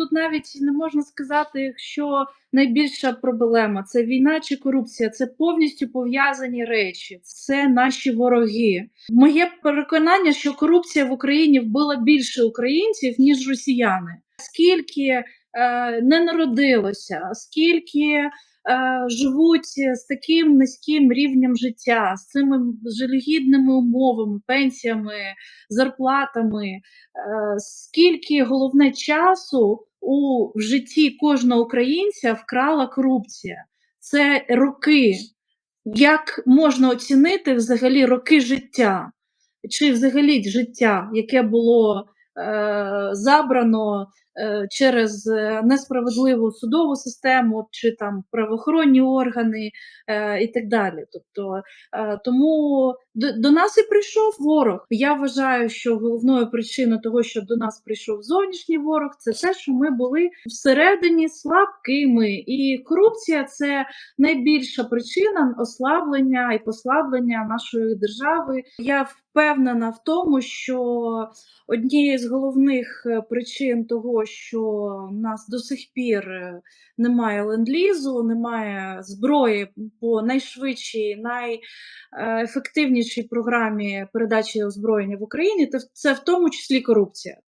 тут навіть не можна сказати, що найбільша проблема це війна чи корупція. Це повністю пов'язані речі. Це наші вороги. Моє переконання, що корупція в Україні вбила більше українців ніж росіяни. Скільки е, не народилося, скільки е, живуть з таким низьким рівнем життя, з цими жалюгідними умовами, пенсіями, зарплатами, е, скільки головне часу у в житті кожного українця вкрала корупція. Це роки. Як можна оцінити взагалі роки життя? Чи взагалі життя, яке було е, забрано через е, несправедливу судову систему, чи там правоохоронні органи е, і так далі. Тобто, е, тому до, до нас і прийшов ворог. Я вважаю, що головною причиною того, що до нас прийшов зовнішній ворог, це те, що ми були всередині слабкими, і корупція це найбільша причина ослаблення і послаблення нашої держави. Я впевнена в тому, що однією з головних е, причин того, що в нас до сих пір е, немає ленд-лізу, немає зброї по найшвидшій, найефективнішій програмі передачі озброєння в Україні, це в тому числі корупція.